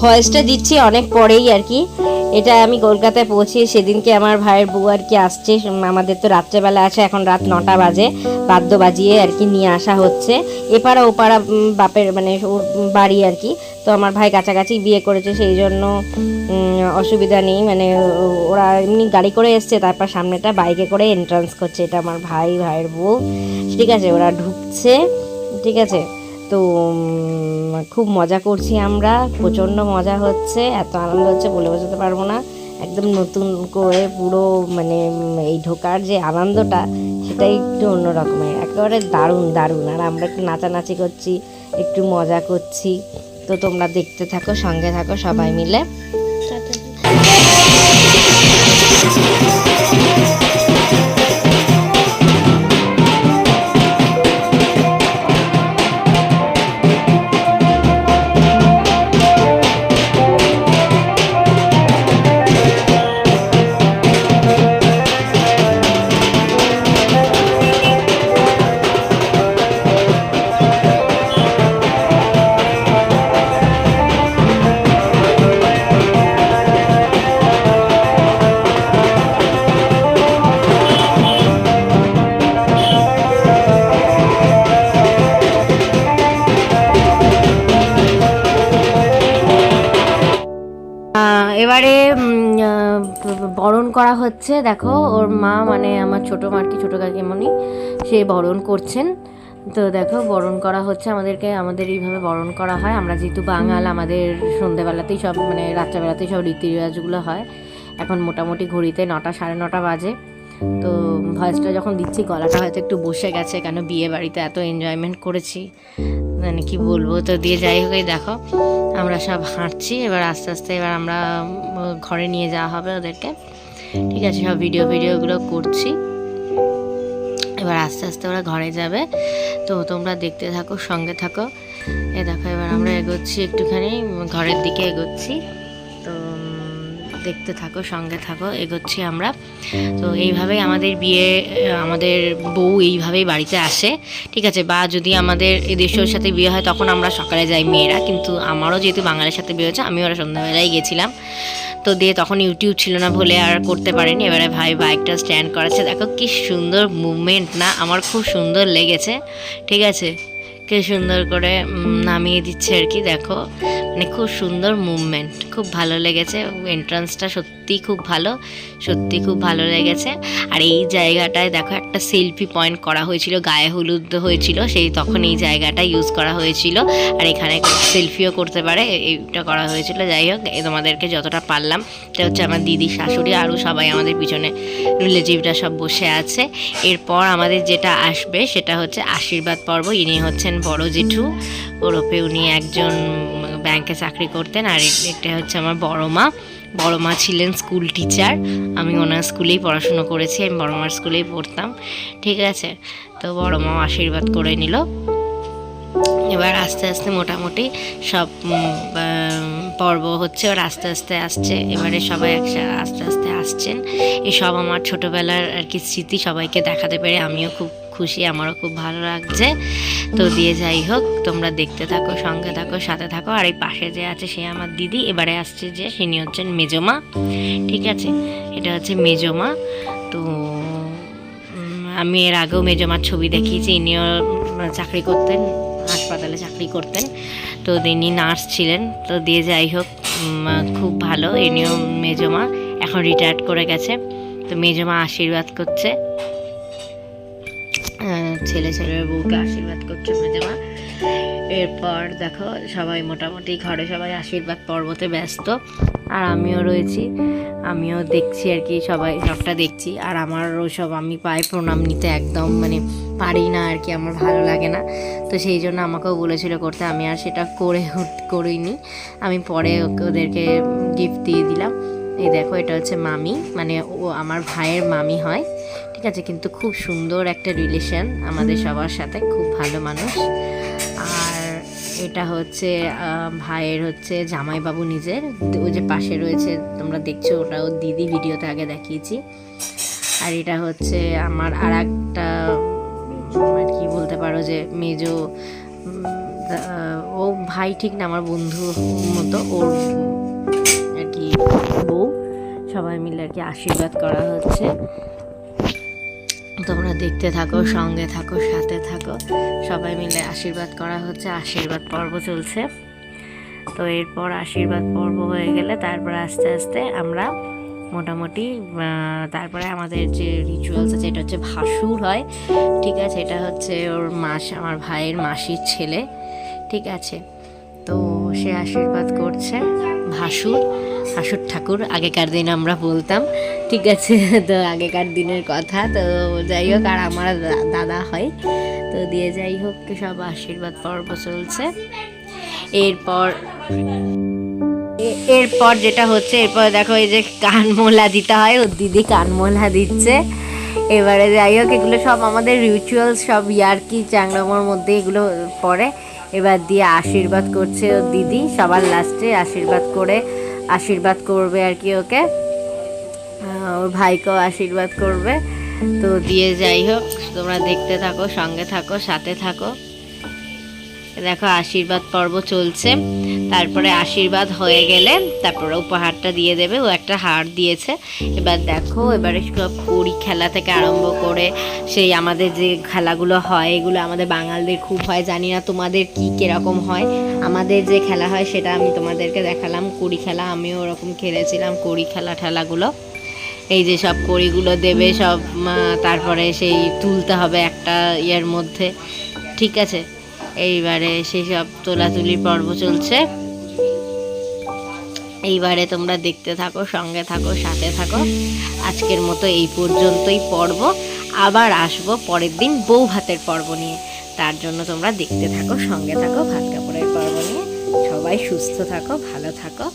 ভয়েসটা দিচ্ছি অনেক পরেই আর কি। এটা আমি কলকাতায় পৌঁছে সেদিনকে আমার ভাইয়ের বউ আর কি আসছে। আমাদের তো রাত্রেবেলা আছে, এখন রাত নটা বাজে। বাদ্য বাজিয়ে আর কি নিয়ে আসা হচ্ছে। এপাড়া ওপাড়া বাপের মানে ওর বাড়ি আর কি। তো আমার ভাই কাছাকাছি বিয়ে করেছে, সেই জন্য অসুবিধা নেই। মানে ওরা এমনি গাড়ি করে এসছে, তারপর সামনেটা বাইকে করে এন্ট্রান্স করছে। এটা আমার ভাই, ভাইয়ের বউ। ঠিক আছে, ওরা ঢুকছে। ঠিক আছে? তো খুব মজা করছি আমরা। প্রচণ্ড মজা হচ্ছে, এত আনন্দ হচ্ছে বলে বোঝাতে পারব না। একদম নতুন করে পুরো মানে এই ঢোকার যে আনন্দটা, সেটাই একটু অন্য রকমের। একেবারে দারুণ দারুণ। আর আমরা একটু নাচানাচি করছি, একটু মজা করছি। তো তোমরা দেখতে থাকো, সঙ্গে থাকো সবাই মিলে। বরণ করা হচ্ছে। দেখো ওর মা মানে আমার ছোট মার কি ছোটো কাকিমণি সে বরণ করছেন। তো দেখো বরণ করা হচ্ছে আমাদেরকে আমাদের এইভাবে বরণ করা হয়। আমরা যেহেতু বাঙাল আমাদের সন্ধেবেলাতেই সব মানে রাত্রেবেলাতেই সব রীতি রেওয়াজগুলো হয়। এখন মোটামুটি ঘড়িতে নটা সাড়ে নটা বাজে। তো ভয়েসটা যখন দিচ্ছি গলাটা হয়তো একটু বসে গেছে কেন বিয়ে বাড়িতে এত এনজয়মেন্ট করেছি। মানে কি বলব? তো দিয়ে যাই হোক দেখো, আমরা সব হাঁটছি। এবার আস্তে আস্তে এবার আমরা ঘরে নিয়ে যাওয়া হবে ওদেরকে। ঠিক আছে, সব ভিডিও ভিডিওগুলো করছি। এবার আস্তে আস্তে ওরা ঘরে যাবে। তো তোমরা দেখতে থাকো, সঙ্গে থাকো। এ দেখো, এবার আমরা এগোচ্ছি একটুখানি, ঘরের দিকে এগোচ্ছি। তো দেখতে থাকো, সঙ্গে থাকো, এগোচ্ছি আমরা। তো এইভাবেই আমাদের বিয়ে আমাদের বউ এইভাবেই বাড়িতে আসে, ঠিক আছে? বা যদি আমাদের এদেশের সাথে বিয়ে হয়, তখন আমরা সকালে যাই মেয়েরা। কিন্তু আমারও যেহেতু বাঙালির সাথে বিয়ে হয়েছে, আমি ওরা সন্ধ্যাবেলায় গেছিলাম। তো দিয়ে তখন ইউটিউব ছিল না বলে আর করতে পারিনি। এবারে ভাই বাইকটা স্ট্যান্ড করাচ্ছে। দেখো কি সুন্দর মুভমেন্ট না? আমার খুব সুন্দর লেগেছে, ঠিক আছে? কি সুন্দর করে নামিয়ে দিচ্ছে আর কি, দেখো। মানে খুব সুন্দর মুভমেন্ট খুব ভালো লেগেছে। এন্ট্রান্সটা সত্যি খুব ভালো সত্যি খুব ভালো লেগেছে। আর এই জায়গাটায় দেখো একটা সেলফি পয়েন্ট করা হয়েছিল, গায়ে হলুদ হয়েছিল, সেই তখন এই জায়গাটা ইউজ করা হয়েছিল। আর এখানে সেলফিও করতে পারে এইটা করা হয়েছিল। যাই হোক তোমাদেরকে যতটা পারলাম, এটা হচ্ছে আমার দিদি, শাশুড়ি, আরও সবাই আমাদের পিছনে রিলেটিভরা সব বসে আছে। এরপর আমাদের যেটা আসবে, সেটা হচ্ছে আশীর্বাদ পর্ব। ইনি হচ্ছেন বড় জেঠু ওরফে উনি একজন ব্যাংকে চাকরি করতেন, আর এটা হচ্ছে আমার বড় মা। বড় মা ছিলেন স্কুল টিচার আমি ওনার স্কুলেই পড়াশুনো করেছি, আমি বড় মার স্কুলেই পড়তাম। ঠিক আছে? তো বড় মা আশীর্বাদ করে নিল। এবার আস্তে আস্তে মোটামুটি সব পর্ব হচ্ছে, ওর আস্তে আস্তে আসছে। এবারে সবাই একসাথে আস্তে আস্তে আসছেন। এই সব আমার ছোটোবেলার আর কি স্মৃতি সবাইকে দেখাতে পেরে আমিও খুব খুশি, আমারও খুব ভালো লাগছে। তো দিয়ে যাই হোক, তোমরা দেখতে থাকো, সঙ্গে থাকো, সাথে থাকো। আর এই পাশে যে আছে সে আমার দিদি, এবারে আসছে যে তিনি হচ্ছেন মেজমা। ঠিক আছে? এটা হচ্ছে মেজমা। তো আমি এর আগেও মেজমার ছবি দেখিয়েছি, ইনিও চাকরি করতেন, হাসপাতালে চাকরি করতেন। তো তিনি নার্স ছিলেন। তো দিয়ে যাই হোক খুব ভালো, ইনিও মেজমা, এখন রিটায়ার্ড করে গেছে। তো মেজমা আশীর্বাদ করছে। ছেলে ছেলের বউকে আশীর্বাদ করছে মেজমা এরপর দেখো, সবাই মোটামুটি ঘরে সবাই আশীর্বাদ পর্বতে ব্যস্ত। আর আমিও রয়েছি। আমিও দেখছি আর কি, সবাই সবটা দেখছি। আর আমার ওসব আমি পায়ে প্রণাম নিতে একদম মানে পারি না আর কি, আমার ভালো লাগে না। তো সেই জন্য আমাকেও বলেছিল করতে, আমি আর সেটা করে করিনি। আমি পরে ওদেরকে গিফট দিয়ে দিলাম। এই দেখো, এটা হচ্ছে মামি মানে ও, আমার ভাইয়ের মামি হয়। ঠিক আছে কিন্তু খুব সুন্দর একটা রিলেশন আমাদের সবার সাথে খুব ভালো মানুষ। আর এটা হচ্ছে ভাইয়ের হচ্ছে জামাইবাবু নিজের। ওই যে পাশে রয়েছে তোমরা দেখছ ওটা ওর দিদি ভিডিওতে আগে দেখিয়েছি। আর এটা হচ্ছে আমার আর একটা আর কি বলতে পারো যে মেজো ও ভাই ঠিক না আমার বন্ধু মতো ওর আর কি বউ। সবাই মিলে আর কি আশীর্বাদ করা হচ্ছে। তোমরা দেখতে থাকো, সঙ্গে থাকো, সাথে থাকো। সবাই মিলে আশীর্বাদ করা হচ্ছে, আশীর্বাদ পর্ব চলছে। তো এরপর আশীর্বাদ পর্ব হয়ে গেলে তারপর আস্তে আস্তে আমরা মোটামুটি তারপরে আমাদের যে রিচুয়ালস আছে, এটা হচ্ছে ভাসুর হয়, ঠিক আছে? এটা হচ্ছে ওর মাস, আমার ভাইয়ের মাসির ছেলে, ঠিক আছে? তো সে আশীর্বাদ করছে ভাসুর। ভাসুর ঠাকুর, আগেকার দিন আমরা বলতাম, ঠিক আছে, তো আগেকার দিনের কথা। তো যাই হোক, আর আমার দাদা হয়। তো দিয়ে যাই হোক, সব আশীর্বাদ পর্ব চলছে। এরপর এরপর যেটা হচ্ছে, এরপর দেখো এই যে কানমোলা দিতে হয়, ওর দিদি কানমোলা দিচ্ছে। এবারে যাই হোক, এগুলো সব আমাদের রিচুয়ালস সব ইয়ার্কি চাংড়ামোর মধ্যে এগুলো পড়ে। এবার দিয়ে আশীর্বাদ করছে ওর দিদি, সবার লাস্টে আশীর্বাদ করে আশীর্বাদ করবে আর কি ওকে। ওর ভাইকেও আশীর্বাদ করবে। তো দিয়ে যাই হোক, তোমরা দেখতে থাকো, সঙ্গে থাকো, সাথে থাকো। দেখো, আশীর্বাদ পর্ব চলছে। তারপরে আশীর্বাদ হয়ে গেলে তারপরে উপহারটা দিয়ে দেবে। ও একটা হার দিয়েছে। এবার দেখো, এবারে সব কড়ি খেলা থেকে আরম্ভ করে সেই আমাদের যে খেলাগুলো হয়, এগুলো আমাদের বাঙালদের খুব হয়। জানি না তোমাদের কি কীরকম হয়। আমাদের যে খেলা হয়, সেটা আমি তোমাদেরকে দেখালাম। কড়ি খেলা, আমিও ওরকম খেলেছিলাম কড়ি খেলা ঠেলাগুলো। এই যে সব কড়িগুলো দেবে, সব তারপরে সেই তুলতে হবে একটা ইয়ের মধ্যে। ঠিক আছে? এইবারে সেই সব তোলাতুলি পর্ব চলছে। এইবারে তোমরা দেখতে থাকো, সঙ্গে থাকো, সাথে থাকো। আজকের মতো এই পর্যন্তই পর্ব। আবার আসব পরের দিন বউ ভাতের পর্ব নিয়ে। তার জন্য তোমরা দেখতে থাকো, সঙ্গে থাকো, ভাত কাপড়ের পর্ব নিয়ে। সবাই সুস্থ থাকো, ভালো থাকো।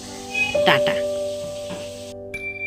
টাটা।